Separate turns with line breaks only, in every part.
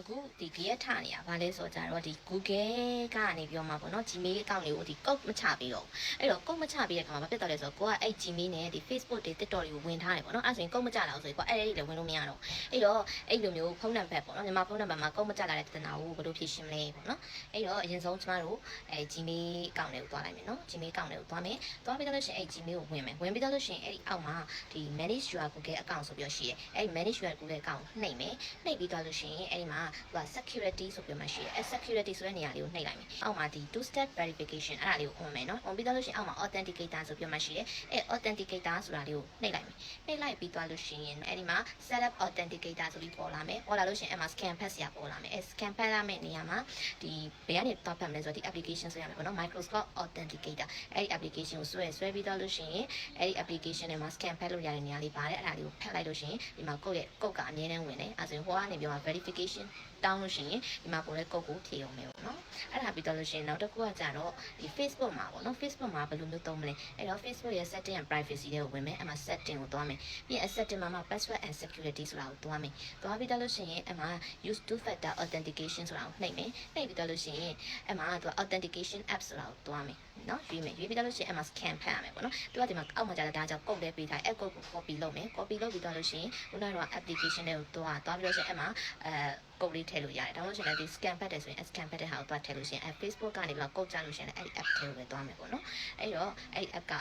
အခုဒီကြရက်ထနေတာဗာလဲဆိုကြတော့ဒီ Google ကနေပြောမှာပေါ့နော် Gmail အကောင့်တွေကိုဒီ code မချပေးတော့ဘူးအဲ့တော့ code မချပေးတဲ့ခါမှာဘာဖြစ်တော့လဲဆိုတော့ကိုကအဲ့ Gmail နဲ့ဒီ Facebook တွေ TikTok တွေကိုဝင်ထားတယ်ပေါ့နော်အဲ့ဆိုရင် code မချလာအောင်ဆိုရင်ကိုကအဲ့ဒီလည်းဝင်လို့မရတော့အဲ့တော့အဲ့လိုမျိုးဖုန်းနံပါတ်ပေါ့နော်ညီမဖုန်းနံပါတ်မှာ code မချလာတဲ့တနာကိုဘယ်လိုဖြေရှင်းမလဲပေါ့နော်အဲ့တော့အရင်ဆုံးကျမတို့အဲ Gmail အကောင့်တွေကိုတွားလိုက်မယ်နော် Gmail အကောင့်တွေကိုတွားမယ်တွားပြီးတော့လို့ရှိရင်အဲ့ Gmail ကိုဝင်မယ်ဝင်ပြီးတော့လို့ရှိရင်အဲ့ဒီအောက်မှာဒီ manage your Google account ဆိုပြီးတော့ရှိတယ်အဲ့ဒီ manage your Google account ကိုနှိပ်မယ်နှိပ်ပြီးတော့လို့ရှိရင်အဲ့ဒီမှာသူက security ဆိုပြီးမှရှိတယ်အဲ security ဆိုတဲ့နေရာလေးကိုနှိပ်လိုက်မယ်အောက်မှာဒီ two step verification အဲ့ဒါလေးကိုဝင်မယ်နော်ဝင်ပြီးတော့လို့ရှိရင်အောက်မှာ authenticator ဆိုပြီးမှရှိတယ်အဲ authenticator ဆိုတာလေးကိုနှိပ်လိုက်မယ်နှိပ်လိုက်ပြီးတော့လို့ရှိရင်အဲ့ဒီမှာ set up authenticator ဆိုပြီးပေါ်လာမယ်ပေါ်လာလို့ရှိရင်အဲ့မှာ scan pass ရပေါ်လာမယ်အဲ scan pass ရမယ့်နေရာမှာဒီဘယ်ကနေတောက်ဖတ်မလဲဆိုတော့ဒီ application ဆိုရမယ်ပေါ့နော် Microsoft authenticator အဲ့ဒီ application ကိုဆွဲဆွဲပြီးတော့လို့ရှိရင်အဲ့ဒီ application ထဲမှာ scan ဖတ်လို့ရတဲ့နေရာလေးပါတယ်အဲ့ဒါလေးကိုဖတ်လိုက်လို့ရှိရင်ဒီမှာကိုယ့်ရဲ့ကိုယ့်ကအမြဲတမ်းဝင်တယ်အဲဆိုရင်ဟိုကနေပြောမှာ verification တောင်းလို့ရှိရင်ဒီမှာပေါ်တဲ့ကိုယ့်ကိုဖြည့်အောင်မယ်ပေါ့နော်အဲ့ဒါပြီးတော့လို့ရှိရင်နောက်တစ်ခုကကြတော့ဒီ Facebook မှာပေါ့နော် Facebook မှာဘယ်လိုမျိုးသုံးမလဲအဲ့တော့ Facebook ရဲ့ setting and privacy တွေကိုဝင်မယ်အဲ့မှာ setting ကိုသွားမယ်ပြီးရင် setting မှာမှာ password and security ဆိုတာကိုသွားမယ်သွားပြီးတော့လို့ရှိရင်အဲ့မှာ use two factor authentication ဆိုတာကိုနှိပ်မယ်နှိပ်ပြီးတော့လို့ရှိရင်အဲ့မှာသူက authentication app ဆိုတာကိုသွားမယ်နော်ရွေးမယ်ရွေးပြီးတော့လို့ရှိရင်အဲ့မှာ scan ဖတ်ရမယ်ပေါ့နော်သူကဒီမှာအောက်မှာကြာတာဒါကြောင့် code လေးပေးထားအဲ့ code ကို copy လုပ်မယ် copy လုပ်ပြီးတော့လို့ရှိရင်ခုနကတော့ application တွေကိုသွားသွားပြီးတော့ရှိရင်အဲ့မှာအဲ code လေးထည့်လို့ရတယ်ဒါမှမဟုတ်ရင်လည်းဒီ scan ဖတ်တယ်ဆိုရင် scan ဖတ်တဲ့ဟာကိုသွားထည့်လို့ရှိရင်အဲ Facebook ကနေပြီးတော့ code ကြလို့ရှိရင်လည်းအဲ့ဒီ app ထဲကိုပဲသွားမယ်ပေါ့နော်အဲ့တော့အဲ့ဒီ app က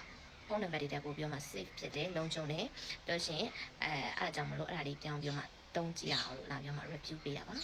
ဖုန်းနံပါတ်တွေတက်ပို့ပြီးတော့မှ safe ဖြစ်တယ်လုံခြုံတယ်လို့ရှိရင်အဲအဲ့ဒါကြောင့်မလို့အဲ့ဒါလေးပြောင်းပြီးတော့မှတုံးကြည့်ရအောင်လို့လာပြီးတော့မှ review ပေးတာပါ